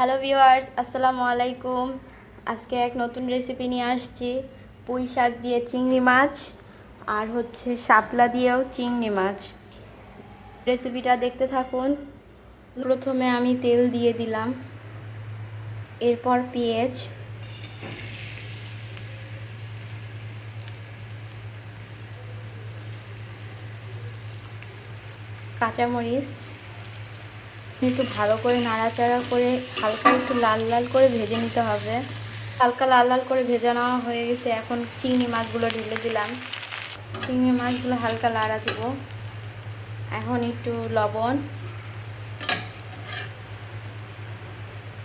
Hello viewers আসসালামু আলাইকুম আজকে এক নতুন রেসিপি নিয়ে আসছি। পুঁই শাক দিয়ে চিংড়ি মাছ আর হচ্ছে শাপলা দিয়েও চিংড়ি মাছ। রেসিপিটা দেখতে থাকুন। প্রথমে আমি তেল দিয়ে দিলাম। এরপর পেঁয়াজ। কাঁচামরিচ। একটু ভালো করে নাড়াচাড়া করে হালকা একটু লাল লাল করে ভেজে নিতে হবে। হালকা লাল লাল করে ভেজে নেওয়া হয়ে গেছে। এখন চিংড়ি মাছগুলো ঢেলে দিলাম। চিংড়ি মাছগুলো হালকা লাড়া দিব। এখন একটু লবণ,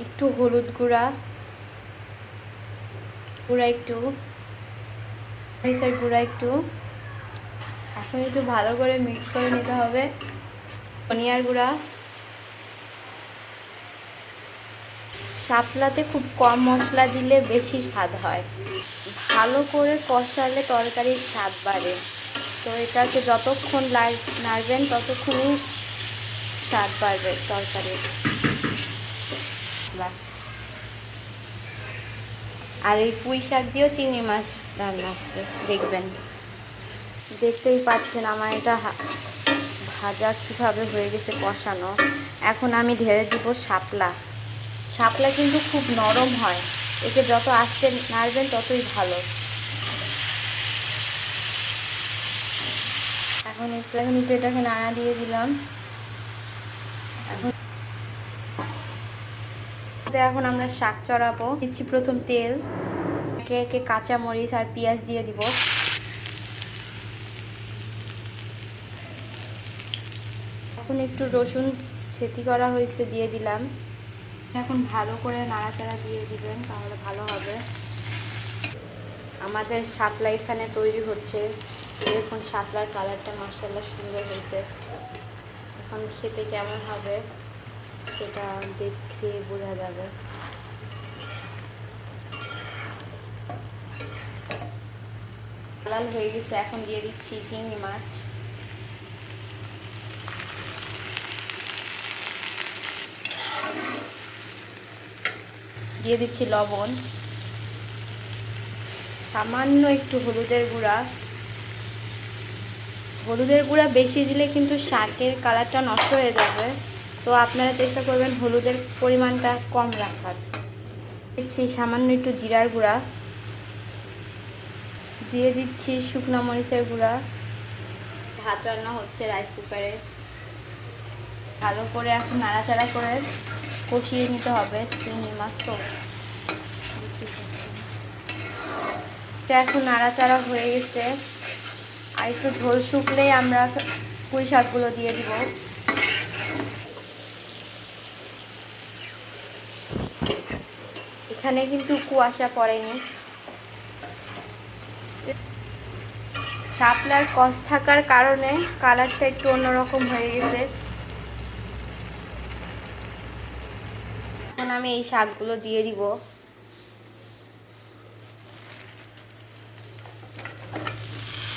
একটু হলুদ গুঁড়া গুঁড়া একটু, মরিচের গুঁড়া একটু। এখন একটু ভালো করে মিক্স করে নিতে হবে। ধনিয়ার গুঁড়া। শাপলাতে খুব কম মশলা দিলে বেশি স্বাদ হয়। ভালো করে কষালে তরকারির স্বাদ বাড়ে। তো এটাকে যতক্ষণ নাড়বেন ততক্ষণই স্বাদ বাড়বে তরকারির। আর এই পুঁই শাক দিয়েও চিংড়ি মাছ রান্না আসছে দেখবেন। দেখতেই পাচ্ছেন আমার এটা ভাজা কীভাবে হয়ে গেছে কষানো। এখন আমি ঢেলে দিব শাপলা। শাপলা কিন্তু খুব নরম হয়। একে যত আস্তে নাড়বেন ততই ভালো। এখন এখন একটু এটাকে নাড়া দিয়ে দিলাম। এখন এখন আমরা শাক চড়াবো। দিচ্ছি প্রথম তেল। একে একে কাঁচা মরিচ আর পেঁয়াজ দিয়ে দিব। এখন একটু রসুন ছেতি করা হয়েছে দিয়ে দিলাম। এখন ভালো করে নাড়াচাড়া দিয়ে দিবেন, তাহলে ভালো হবে। আমাদের শাপলা এখানে তৈরি হচ্ছে। দেখুন শাপলার কালারটা মার্শাল্লাহ সুন্দর হয়েছে। এখন খেতে কেমন হবে সেটা দেখে বোঝা যাবে। লাল হয়ে গেছে, এখন দিয়ে দিচ্ছি চিংড়ি মাছ। দিয়ে দিচ্ছি লবণ। সামান্য একটু হলুদের গুঁড়া। হলুদের গুঁড়া বেশি দিলে কিন্তু শাকের কালারটা নষ্ট হয়ে যাবে। তো আপনারা চেষ্টা করবেন হলুদের পরিমাণটা কম রাখার। দিচ্ছি সামান্য একটু জিরার গুঁড়া। দিয়ে দিচ্ছি শুকনো মরিচের গুঁড়া। ভাত রান্না হচ্ছে রাইস কুকারে। ভালো করে এখন নাড়াচাড়া করে কষিয়ে নিতে হবে, চিংড়ি মাছ তো। এখন নাড়াচাড়া হয়ে গেছে। আর একটু ঝোল শুকলেই আমরা পুঁই শাকগুলো দিয়ে দিব। এখানে কিন্তু কুয়াশা পড়েনি। শাপলার কষ থাকার কারণে কালারটা একটু অন্যরকম হয়ে গেছে। আমি এই শাকগুলো দিয়ে দিব।